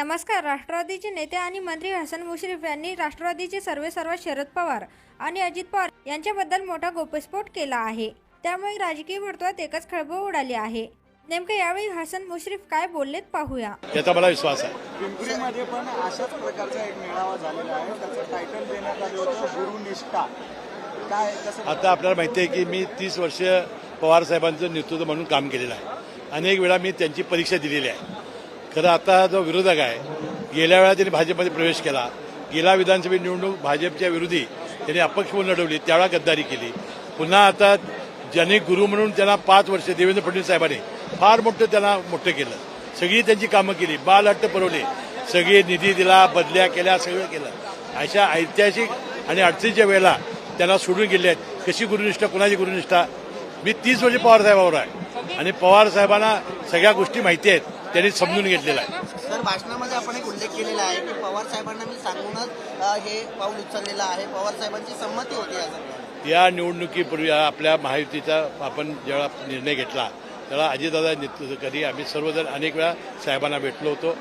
नमस्कार राष्ट्रवादीचे नेते आणि मंत्री हसन मुश्रीफ यांनी राष्ट्रवादीचे सर्वे सर्व शरद पवार आणि अजित पवार यांच्याबद्दल मोठा गोपस्फोट केला आहे. त्यामुळे राजकीय वर्तुळात एकच खळबळ उडाली आहे. नेमकं यावेळी हसन मुश्रीफ काय बोललेत पाहूया. याचा मला विश्वास आहे. पिंपरीमध्ये पण अशाच प्रकारचा एक मेळावा झालेला आहे. त्याचं टायटल देण्यात आलं होतं गुरुनिष्ठा काय आता आपल्याला माहिती आहे की मी तीस वर्ष पवार साहेबांचं नेतृत्व म्हणून काम केलेलं आहे. अनेक वेळा मी त्यांची परीक्षा दिलेली आहे. खरं आता जो विरोधक आहे गेल्या वेळा त्यांनी भाजपमध्ये प्रवेश केला. गेल्या विधानसभा निवडणूक भाजपच्या विरोधी त्यांनी अपक्ष म्हणून लढवली त्यावेळा गद्दारी केली. पुन्हा आता ज्यांनी गुरु म्हणून त्यांना पाच वर्ष देवेंद्र फडणवीस साहेबांनी फार मोठं त्यांना मोठं केलं. सगळी त्यांची कामं केली बाल हट्ट पुरवले. सगळे निधी दिला बदल्या केल्या सगळं केलं. अशा ऐतिहासिक आणि अडचणीच्या वेळेला त्यांना सोडून गेले आहेत कशी गुरुनिष्ठा कुणाची गुरुनिष्ठा? मी तीस वर्ष पवारसाहेबावर आहे. आणि पवारसाहेबांना सगळ्या गोष्टी माहिती आहेत. त्यांनी समजून घेतलेला आहे. सर भाषणामध्ये आपण एक उल्लेख केलेला आहे की पवार साहेबांना मी सांगूनच अ, हे पाऊल उचललेलं आहे. पवार साहेबांची संमती होती या निवडणुकीपूर्वी आपल्या महायुतीचा आपण जेव्हा निर्णय घेतला तेव्हा अजितदादा नेतृत्वाखाली आम्ही सर्वजण अनेक वेळा साहेबांना भेटलो होतो.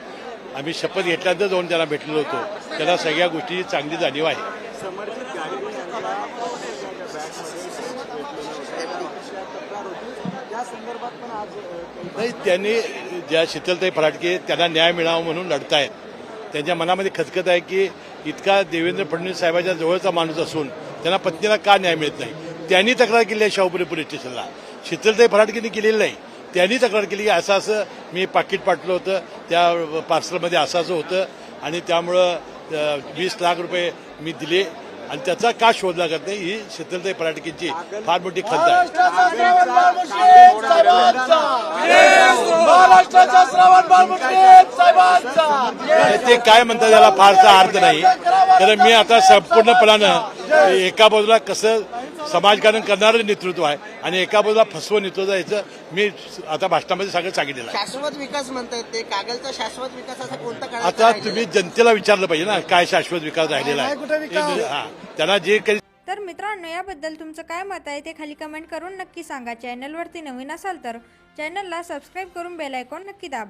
आम्ही शपथ घेतल्यानंतर जाऊन त्यांना भेटलो होतो. त्याला सगळ्या गोष्टीची चांगली जाणीव आहे. समर्पित गाडीने यांना पवारांच्या बॅगमध्ये भेटलेलं होतं अशी तक्रार होती या संदर्भात पण आज अ, काही नाही त्यांनी ज्या शीतलताई फराटके त्यांना न्याय मिळावा म्हणून लढतायत. त्यांच्या मनामध्ये खतखत आहे की इतका देवेंद्र फडणवीस साहेबांच्या जवळचा माणूस असून त्यांना पत्नीला का न्याय मिळत नाही? त्यांनी तक्रार केली आहे शाहूपुरी पोलीस स्टेशनला. शीतलताई फराटकेने केलेली नाही. त्यांनी तक्रार केली की असं असं मी पाकिट पाठलं होतं त्या पार्सलमध्ये असं असं होतं आणि त्यामुळं वीस लाख रुपये मी दिले. आणि त्याचा का शोध लागत नाही? ही शीतलताई फराटकेंची फार मोठी खंत आहे. ते काय म्हणतात त्याला फारसा अर्थ नाही. तर मी आता संपूर्णपणानं एका बाजूला कसं समाजकारण करणारं नेतृत्व आहे. आणि एका बाजूला फसवं नेतृत्व आहे याचं मी आता भाषणामध्ये सगळं सांगितलेलं आहे. शाश्वत विकास म्हणतायत ते. कागलचा शाश्वत विकास असा कोणता आता तुम्ही जनतेला विचारलं पाहिजे ना काय शाश्वत विकास राहिलेला आहे. हा त्यांना जे काही तर मित्रांनो याबद्दल तुमचं काय मत आहे ते खाली कमेंट करून नक्की सांगा. चॅनलवरती नवीन असाल तर चॅनलला सबस्क्राईब करून बेल आयकॉन नक्की दाबा.